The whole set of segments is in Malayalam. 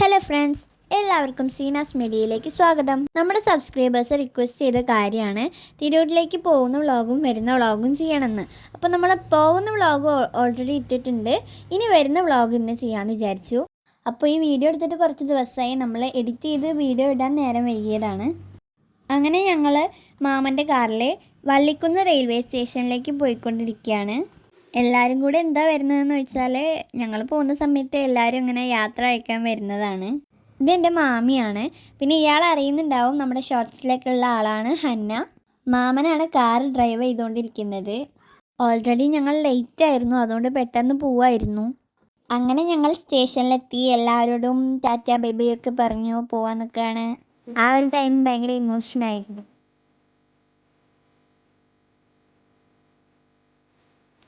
ഹലോ ഫ്രണ്ട്സ് എല്ലാവർക്കും സീനാസ് മീഡിയയിലേക്ക് സ്വാഗതം. നമ്മുടെ സബ്സ്ക്രൈബേഴ്സ് റിക്വസ്റ്റ് ചെയ്ത കാര്യമാണ് തിരൂരിലേക്ക് പോകുന്ന വ്ളോഗും വരുന്ന വ്ളോഗും ചെയ്യണമെന്ന്. അപ്പോൾ നമ്മൾ പോകുന്ന വ്ളോഗ് ഓൾറെഡി ഇട്ടിട്ടുണ്ട്. ഇനി വരുന്ന വ്ളോഗ് ഇന്ന് ചെയ്യാമെന്ന് വിചാരിച്ചു. അപ്പോൾ ഈ വീഡിയോ എടുത്തിട്ട് കുറച്ച് ദിവസമായി നമ്മൾ എഡിറ്റ് ചെയ്ത് വീഡിയോ ഇടാൻ നേരം വൈകിയതാണ്. അങ്ങനെ ഞങ്ങൾ മാമന്റെ കാറിൽ വള്ളിക്കുന്ന് റെയിൽവേ സ്റ്റേഷനിലേക്ക് പോയിക്കൊണ്ടിരിക്കുകയാണ്. എല്ലാവരും കൂടെ എന്താ വരുന്നതെന്ന് വെച്ചാൽ ഞങ്ങൾ പോകുന്ന സമയത്ത് എല്ലാവരും ഇങ്ങനെ യാത്ര അയക്കാൻ വരുന്നതാണ്. ഇത് എന്റെ മാമിയാണ്. പിന്നെ ഇയാൾ അറിയുന്നുണ്ടാവും നമ്മുടെ ഷോർട്സിലേക്കുള്ള ആളാണ് ഹന്ന. മാമനാണ് കാർ ഡ്രൈവ് ചെയ്തുകൊണ്ടിരിക്കുന്നത് ഓൾറെഡി ഞങ്ങൾ ലേറ്റ് ആയിരുന്നു. അതുകൊണ്ട് പെട്ടെന്ന് പോവായിരുന്നു. അങ്ങനെ ഞങ്ങൾ സ്റ്റേഷനിലെത്തി എല്ലാവരോടും ടാറ്റ ബേബിയൊക്കെ പറഞ്ഞു പോവാൻ നിൽക്കുകയാണ് ആ ഒരു ടൈം ഭയങ്കര ഇമോഷൻ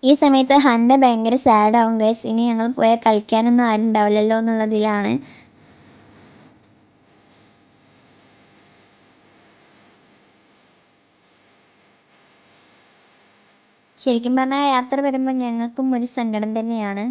ഈ സമയത്ത് ഹന്ന ഭയങ്കര സാഡാവും ഗൈസ് ഇനി ഞങ്ങൾ പോയാൽ കളിക്കാനൊന്നും ആരും ഉണ്ടാവില്ലല്ലോ എന്നുള്ളതിലാണ്. ശരിക്കും പറഞ്ഞാൽ യാത്ര വരുമ്പോൾ ഞങ്ങൾക്കും ഒരു സങ്കടം തന്നെയാണ്.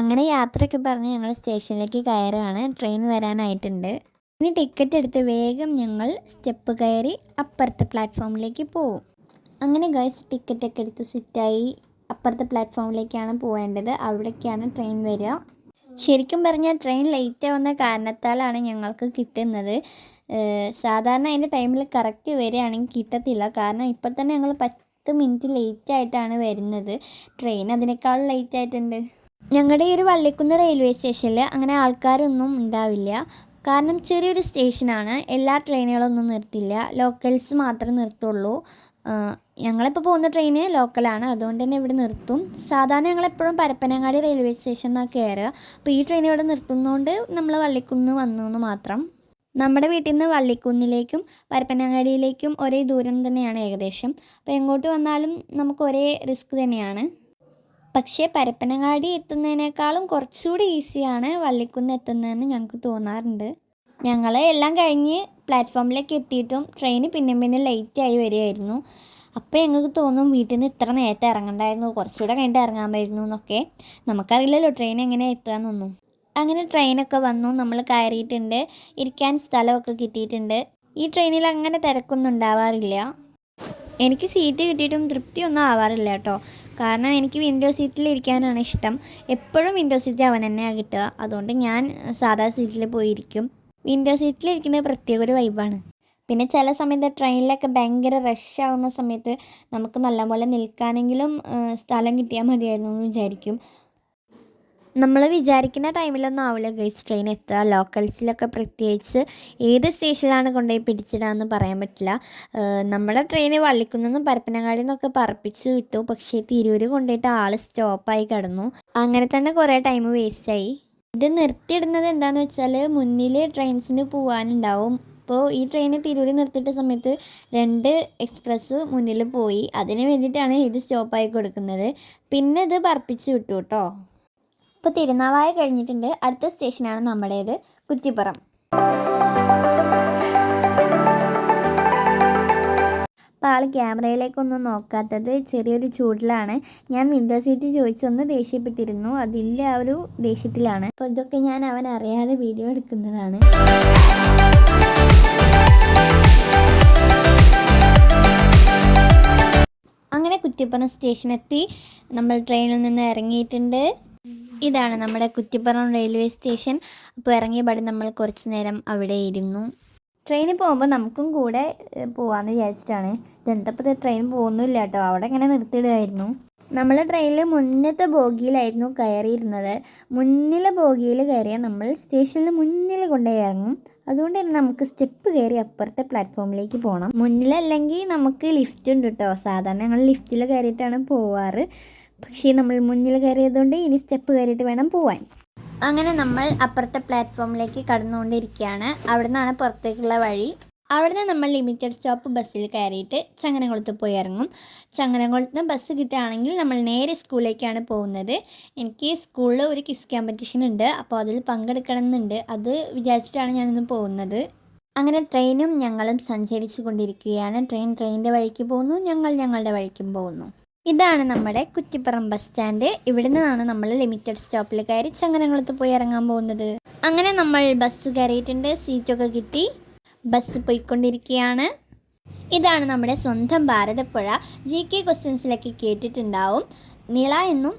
അങ്ങനെ യാത്രയൊക്കെ പറഞ്ഞ് ഞങ്ങൾ സ്റ്റേഷനിലേക്ക് കയറുകയാണ് ട്രെയിൻ വരാനായിട്ടുണ്ട്. ഇനി ടിക്കറ്റ് എടുത്ത് വേഗം ഞങ്ങൾ സ്റ്റെപ്പ് കയറി അപ്പുറത്തെ പ്ലാറ്റ്ഫോമിലേക്ക് പോവും. അങ്ങനെ ഗൈസ് ടിക്കറ്റൊക്കെ എടുത്ത് സെറ്റായി അപ്പുറത്തെ പ്ലാറ്റ്ഫോമിലേക്കാണ് പോകേണ്ടത് അവിടേക്കാണ് ട്രെയിൻ വരിക. ശരിക്കും പറഞ്ഞാൽ ട്രെയിൻ ലേറ്റ് ആവുന്ന കാരണത്താലാണ് ഞങ്ങൾക്ക് കിട്ടുന്നത്. സാധാരണ അതിന്റെ ടൈമിൽ കറക്റ്റ് വരികയാണെങ്കിൽ കിട്ടത്തില്ല. കാരണം ഇപ്പം തന്നെ ഞങ്ങൾ പത്ത് മിനിറ്റ് ലേറ്റ് ആയിട്ടാണ് വരുന്നത്. ട്രെയിൻ അതിനേക്കാൾ ലേറ്റ് ആയിട്ടുണ്ട്. ഞങ്ങളുടെ ഈ ഒരു വള്ളിക്കുന്ന് റെയിൽവേ സ്റ്റേഷനിൽ അങ്ങനെ ആൾക്കാരൊന്നും ഉണ്ടാവില്ല. കാരണം ചെറിയൊരു സ്റ്റേഷനാണ് എല്ലാ ട്രെയിനുകളൊന്നും നിർത്തില്ല. ലോക്കൽസ് മാത്രമേ നിർത്തുള്ളൂ. ഞങ്ങളിപ്പോൾ പോകുന്ന ട്രെയിന് ലോക്കലാണ് അതുകൊണ്ട് തന്നെ ഇവിടെ നിർത്തും. സാധാരണ ഞങ്ങളെപ്പോഴും പരപ്പനങ്ങാടി റെയിൽവേ സ്റ്റേഷൻ സ്റ്റേഷനിലാണ് കയറുക അപ്പോൾ ഈ ട്രെയിൻ ഇവിടെ നിർത്തുന്നതുകൊണ്ട് നമ്മൾ വള്ളിക്കുന്ന് വന്നു എന്ന് മാത്രം. നമ്മുടെ വീട്ടിൽ നിന്ന് വള്ളിക്കുന്നിലേക്കും പരപ്പനങ്ങാടിയിലേക്കും ഒരേ ദൂരം തന്നെയാണ് ഏകദേശം. അപ്പോൾ എങ്ങോട്ട് വന്നാലും നമുക്ക് ഒരേ റിസ്ക് തന്നെയാണ്. പക്ഷേ പരപ്പനങ്ങാടി എത്തുന്നതിനേക്കാളും കുറച്ചുകൂടി ഈസിയാണ് വള്ളിക്കുന്ന് എത്തുന്നതെന്ന് ഞങ്ങൾക്ക് തോന്നാറുണ്ട്. ഞങ്ങൾ എല്ലാം കഴിഞ്ഞ് പ്ലാറ്റ്ഫോമിലേക്ക് എത്തിയിട്ടും ട്രെയിന് പിന്നെ പിന്നെ ലേറ്റ് ആയി വരികയായിരുന്നു. അപ്പോൾ ഞങ്ങൾക്ക് തോന്നും വീട്ടിൽ നിന്ന് ഇത്ര നേരത്തെ ഇറങ്ങണ്ടായിരുന്നു കുറച്ചുകൂടെ കഴിഞ്ഞിട്ട് ഇറങ്ങാമായിരുന്നു എന്നൊക്കെ. നമുക്കറിയില്ലല്ലോ ട്രെയിൻ എങ്ങനെ എത്തുകയെന്നൊന്നും അങ്ങനെ ട്രെയിനൊക്കെ വന്നു നമ്മൾ കയറിയിട്ടുണ്ട് ഇരിക്കാൻ സ്ഥലമൊക്കെ കിട്ടിയിട്ടുണ്ട്. ഈ ട്രെയിനിൽ അങ്ങനെ തിരക്കൊന്നും ഉണ്ടാവാറില്ല. എനിക്ക് സീറ്റ് കിട്ടിയിട്ടും തൃപ്തിയൊന്നും ആവാറില്ല കേട്ടോ. കാരണം എനിക്ക് വിൻഡോ സീറ്റിൽ ഇരിക്കാനാണ് ഇഷ്ടം. എപ്പോഴും വിൻഡോ സീറ്റ് അവൻ തന്നെയാണ് കിട്ടുക. അതുകൊണ്ട് ഞാൻ സാധാ സീറ്റിൽ പോയിരിക്കും വിൻഡോ സീറ്റിൽ ഇരിക്കുന്നത് പ്രത്യേക ഒരു വൈബാണ് പിന്നെ ചില സമയത്ത് ട്രെയിനിലൊക്കെ ഭയങ്കര റഷ് ആവുന്ന സമയത്ത് നമുക്ക് നല്ലപോലെ നിൽക്കാനെങ്കിലും സ്ഥലം കിട്ടിയാൽ മതിയായിരുന്നു എന്ന് വിചാരിക്കും. നമ്മൾ വിചാരിക്കുന്ന ടൈമിലൊന്നും ആവില്ല ഗൈസ് ട്രെയിൻ എത്തുക. ലോക്കൽസിലൊക്കെ പ്രത്യേകിച്ച് ഏത് സ്റ്റേഷനിലാണ് കൊണ്ടുപോയി പിടിച്ചിടാന്ന് പറയാൻ പറ്റില്ല. നമ്മുടെ ട്രെയിൻ വള്ളിക്കുന്നെന്നും പരപ്പനങ്ങാടി നിന്നൊക്കെ പറപ്പിച്ച് വിട്ടു. പക്ഷേ തിരൂർ കൊണ്ടുപോയിട്ട് ആൾ സ്റ്റോപ്പായി കിടന്നു. അങ്ങനെ തന്നെ കുറേ ടൈം വേസ്റ്റായി ഇത് നിർത്തിയിടുന്നത് എന്താണെന്ന് വെച്ചാൽ മുന്നിൽ ട്രെയിൻസിന് പോകാനുണ്ടാവും അപ്പോൾ ഈ ട്രെയിൻ തിരൂരി നിർത്തിയിട്ട സമയത്ത് രണ്ട് എക്സ്പ്രസ് മുന്നിൽ പോയി. അതിന് വേണ്ടിയിട്ടാണ് ഇത് സ്റ്റോപ്പായി കൊടുക്കുന്നത്. പിന്നെ ഇത് പറപ്പിച്ച് വിട്ടു കേട്ടോ ഇപ്പോൾ തിരുനാവായ കഴിഞ്ഞിട്ടുണ്ട്. അടുത്ത സ്റ്റേഷനാണ് നമ്മുടേത് കുറ്റിപ്പുറം. അപ്പോൾ ആൾ ക്യാമറയിലേക്കൊന്നും നോക്കാത്തത് ചെറിയൊരു ചൂടിലാണ്. ഞാൻ വിൻഡോ സീറ്റ് ചോദിച്ചൊന്ന് ദേഷ്യപ്പെട്ടിരുന്നു. അതിന്റെ ആ ഒരു ദേഷ്യത്തിലാണ്. അപ്പോൾ ഇതൊക്കെ ഞാൻ അവൻ അറിയാതെ വീഡിയോ എടുക്കുന്നതാണ്. അങ്ങനെ കുറ്റിപ്പുറം സ്റ്റേഷനെത്തി. നമ്മൾ ട്രെയിനിൽ നിന്ന് ഇറങ്ങിയിട്ടുണ്ട്. ഇതാണ് നമ്മുടെ കുറ്റിപ്പുറം റെയിൽവേ സ്റ്റേഷൻ അപ്പോൾ ഇറങ്ങിയ പടി നമ്മൾ കുറച്ച് നേരം അവിടെ ഇരുന്നു. ട്രെയിനിൽ പോകുമ്പോൾ നമുക്കും കൂടെ പോകാമെന്ന് വിചാരിച്ചിട്ടാണ്. ഇതെന്തപ്പോൾ ട്രെയിൻ പോകുന്നില്ല കേട്ടോ. അവിടെ ഇങ്ങനെ നിർത്തിയിടുമായിരുന്നു നമ്മൾ ട്രെയിനിൽ മുന്നത്തെ ബോഗിയിലായിരുന്നു കയറിയിരുന്നത്. മുന്നിലെ ബോഗിയിൽ കയറിയാൽ നമ്മൾ സ്റ്റേഷനിൽ മുന്നിൽ കൊണ്ടുപോയി ഇറങ്ങും. അതുകൊണ്ട് തന്നെ നമുക്ക് സ്റ്റെപ്പ് കയറി അപ്പുറത്തെ പ്ലാറ്റ്ഫോമിലേക്ക് പോകണം മുന്നിലല്ലെങ്കിൽ നമുക്ക് ലിഫ്റ്റ് ഉണ്ട് കേട്ടോ. സാധാരണ ഞങ്ങൾ ലിഫ്റ്റിൽ കയറിയിട്ടാണ് പോവാറ്. പക്ഷേ നമ്മൾ മുന്നിൽ കയറിയതുകൊണ്ട് ഇനി സ്റ്റെപ്പ് കയറിയിട്ട് വേണം പോവാൻ. അങ്ങനെ നമ്മൾ അപ്പുറത്തെ പ്ലാറ്റ്ഫോമിലേക്ക് കടന്നുകൊണ്ടിരിക്കുകയാണ്. അവിടെ നിന്നാണ് പുറത്തേക്കുള്ള വഴി. അവിടുന്ന് നമ്മൾ ലിമിറ്റഡ് സ്റ്റോപ്പ് ബസ്സിൽ കയറിയിട്ട് ചങ്ങനകുളത്ത് പോയി ഇറങ്ങും. ചങ്ങനകുളത്ത് ബസ് കിട്ടുകയാണെങ്കിൽ നമ്മൾ നേരെ സ്കൂളിലേക്കാണ് പോകുന്നത്. എനിക്ക് സ്കൂളിൽ ഒരു ക്വിസ് കോമ്പറ്റീഷൻ ഉണ്ട്. അപ്പോൾ അതിൽ പങ്കെടുക്കണം എന്നുണ്ട് അത് വിചാരിച്ചിട്ടാണ് ഞാനിന്ന് പോകുന്നത്. അങ്ങനെ ട്രെയിനും ഞങ്ങളും സഞ്ചരിച്ചു കൊണ്ടിരിക്കുകയാണ് ട്രെയിൻ ട്രെയിനിന്റെ വഴിക്ക് പോകുന്നു. ഞങ്ങൾ ഞങ്ങളുടെ വഴിക്കും പോകുന്നു. ഇതാണ് നമ്മുടെ കുറ്റിപ്പുറം ബസ് സ്റ്റാൻഡ് ഇവിടെ നിന്നാണ് നമ്മൾ ലിമിറ്റഡ് സ്റ്റോപ്പിൽ കയറി ചങ്ങനകുളത്ത് പോയി ഇറങ്ങാൻ പോകുന്നത്. അങ്ങനെ നമ്മൾ ബസ് കയറിയിട്ടുണ്ട് സീറ്റൊക്കെ കിട്ടി. ബസ് പോയിക്കൊണ്ടിരിക്കുകയാണ്. ഇതാണ് നമ്മുടെ സ്വന്തം ഭാരതപ്പുഴ. ജി കെ ക്വസ്റ്റ്യൻസിലൊക്കെ കേട്ടിട്ടുണ്ടാവും. നിള എന്നും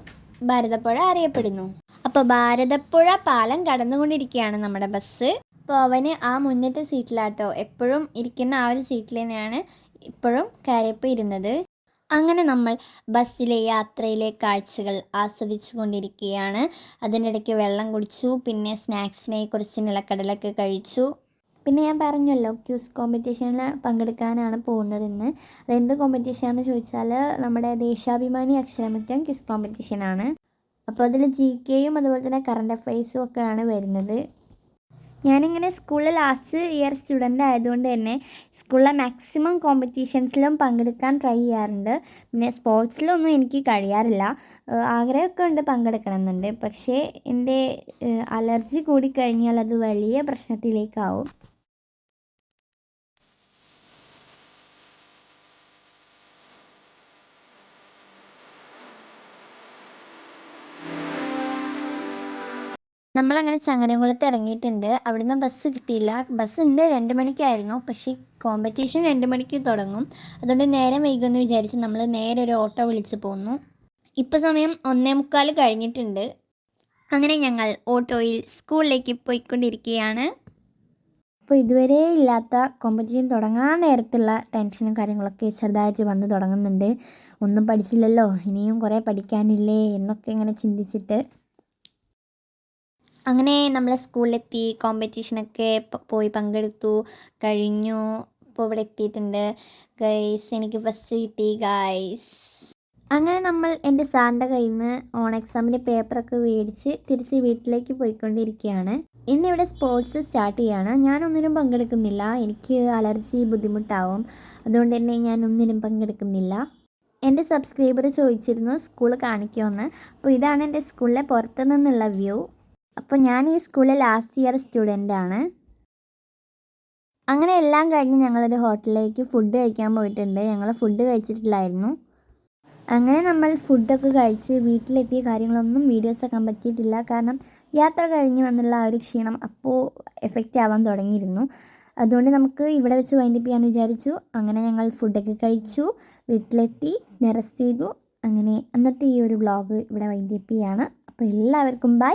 ഭാരതപ്പുഴ അറിയപ്പെടുന്നു. അപ്പോൾ ഭാരതപ്പുഴ പാലം കടന്നുകൊണ്ടിരിക്കുകയാണ് നമ്മുടെ ബസ് അപ്പോൾ അവന് ആ മുന്നത്തെ സീറ്റിലാട്ടോ എപ്പോഴും ഇരിക്കുന്ന ആ ഒരു സീറ്റിൽ തന്നെയാണ് ഇപ്പോഴും കയറിയപ്പോൾ ഇരുന്നത് അങ്ങനെ നമ്മൾ ബസ്സിലെ യാത്രയിലെ കാഴ്ചകൾ ആസ്വദിച്ചു കൊണ്ടിരിക്കുകയാണ് അതിനിടയ്ക്ക് വെള്ളം കുടിച്ചു പിന്നെ സ്നാക്സിനെ കുറിച്ച് നിലക്കടലൊക്കെ കഴിച്ചു. പിന്നെ ഞാൻ പറഞ്ഞല്ലോ ക്യൂസ് കോമ്പറ്റീഷനിൽ പങ്കെടുക്കാനാണ് പോകുന്നതെന്ന്. അതെന്ത് കോമ്പറ്റീഷനാണെന്ന് ചോദിച്ചാൽ നമ്മുടെ ദേശാഭിമാനി അക്ഷരമുറ്റം ക്യൂസ് കോമ്പറ്റീഷനാണ് അപ്പോൾ അതിൽ ജി കെയും അതുപോലെ തന്നെ കറണ്ട് അഫയേഴ്സും ഒക്കെയാണ് വരുന്നത്. ഞാനിങ്ങനെ സ്കൂളിൽ ലാസ്റ്റ് ഇയർ സ്റ്റുഡന്റ് ആയതുകൊണ്ട് തന്നെ സ്കൂളിലെ മാക്സിമം കോമ്പറ്റീഷൻസിലും പങ്കെടുക്കാൻ ട്രൈ ചെയ്യാറുണ്ട്. പിന്നെ സ്പോർട്സിലൊന്നും എനിക്ക് കഴിയാറില്ല. ആഗ്രഹമൊക്കെ ഉണ്ട് പങ്കെടുക്കണം എന്നുണ്ട് പക്ഷേ എന്റെ അലർജി കൂടിക്കഴിഞ്ഞാൽ അത് വലിയ പ്രശ്നത്തിലേക്കാവും. നമ്മളങ്ങനെ ചങ്ങനംകുളത്ത് ഇറങ്ങിയിട്ടുണ്ട്. അവിടുന്ന് ബസ് കിട്ടിയില്ല. ബസ് ഉണ്ട് രണ്ട് മണിക്കായിരുന്നു. പക്ഷേ കോമ്പറ്റീഷൻ രണ്ട് മണിക്ക് തുടങ്ങും. അതുകൊണ്ട് നേരം വൈകുമെന്ന് വിചാരിച്ച് നമ്മൾ നേരെ ഒരു ഓട്ടോ വിളിച്ച് പോന്നു. ഇപ്പോൾ സമയം ഒന്നേ മുക്കാൽ കഴിഞ്ഞിട്ടുണ്ട്. അങ്ങനെ ഞങ്ങൾ ഓട്ടോയിൽ സ്കൂളിലേക്ക് പോയിക്കൊണ്ടിരിക്കുകയാണ്. അപ്പോൾ ഇതുവരെ ഇല്ലാത്ത കോമ്പറ്റീഷൻ തുടങ്ങാൻ നേരത്തുള്ള ടെൻഷനും കാര്യങ്ങളൊക്കെ ചെറുതായിട്ട് വന്ന് തുടങ്ങുന്നുണ്ട്. ഒന്നും പഠിച്ചില്ലല്ലോ. ഇനിയും കുറേ പഠിക്കാനില്ലേ എന്നൊക്കെ ഇങ്ങനെ ചിന്തിച്ചിട്ട് അങ്ങനെ നമ്മൾ സ്കൂളിലെത്തി കോമ്പറ്റീഷനൊക്കെ പോയി പങ്കെടുത്തു കഴിഞ്ഞു. ഇപ്പോൾ ഇവിടെ എത്തിയിട്ടുണ്ട്. ഗൈസ് എനിക്ക് ഫസ്റ്റ് കിട്ടി ഗൈസ് അങ്ങനെ നമ്മൾ എന്റെ സാറിന്റെ കയ്യിൽ നിന്ന് ഓൺ എക്സാമിന്റെ പേപ്പറൊക്കെ മേടിച്ച് തിരിച്ച് വീട്ടിലേക്ക് പോയിക്കൊണ്ടിരിക്കുകയാണ്. ഇന്നിവിടെ സ്പോർട്സ് സ്റ്റാർട്ട് ചെയ്യാണ്. ഞാനൊന്നിനും പങ്കെടുക്കുന്നില്ല. എനിക്ക് അലർജി ബുദ്ധിമുട്ടാവും. അതുകൊണ്ട് തന്നെ ഞാൻ ഒന്നിനും പങ്കെടുക്കുന്നില്ല. എന്റെ സബ്സ്ക്രൈബർ ചോദിച്ചിരുന്നു സ്കൂൾ കാണിക്കുമെന്ന് അപ്പോൾ ഇതാണ് എന്റെ സ്കൂളിലെ പുറത്തു നിന്നുള്ള വ്യൂ അപ്പോൾ ഞാൻ ഈ സ്കൂളിലെ ലാസ്റ്റ് ഇയർ സ്റ്റുഡന്റ് ആണ്. അങ്ങനെ എല്ലാം കഴിഞ്ഞ് ഞങ്ങളൊരു ഹോട്ടലിലേക്ക് ഫുഡ് കഴിക്കാൻ പോയിട്ടുണ്ട്. ഞങ്ങൾ ഫുഡ് കഴിച്ചിട്ടില്ലായിരുന്നു. അങ്ങനെ നമ്മൾ ഫുഡൊക്കെ കഴിച്ച് വീട്ടിലെത്തിയ കാര്യങ്ങളൊന്നും വീഡിയോസ് ആക്കാൻ പറ്റിയിട്ടില്ല. കാരണം യാത്ര കഴിഞ്ഞ് വന്നുള്ള ആ ഒരു ക്ഷീണം അപ്പോൾ എഫക്റ്റ് ആവാൻ തുടങ്ങിയിരുന്നു. അതുകൊണ്ട് നമുക്ക് ഇവിടെ വെച്ച് വൈൻഡപ്പ് ചെയ്യാമെന്ന് വിചാരിച്ചു. അങ്ങനെ ഞങ്ങൾ ഫുഡൊക്കെ കഴിച്ചു. വീട്ടിലെത്തി റെസ്റ്റ് ചെയ്തു. അങ്ങനെ അന്നത്തെ ഈ ഒരു വ്ളോഗ് ഇവിടെ വൈൻഡപ്പ് ചെയ്യാണ്. അപ്പോൾ എല്ലാവർക്കും ബൈ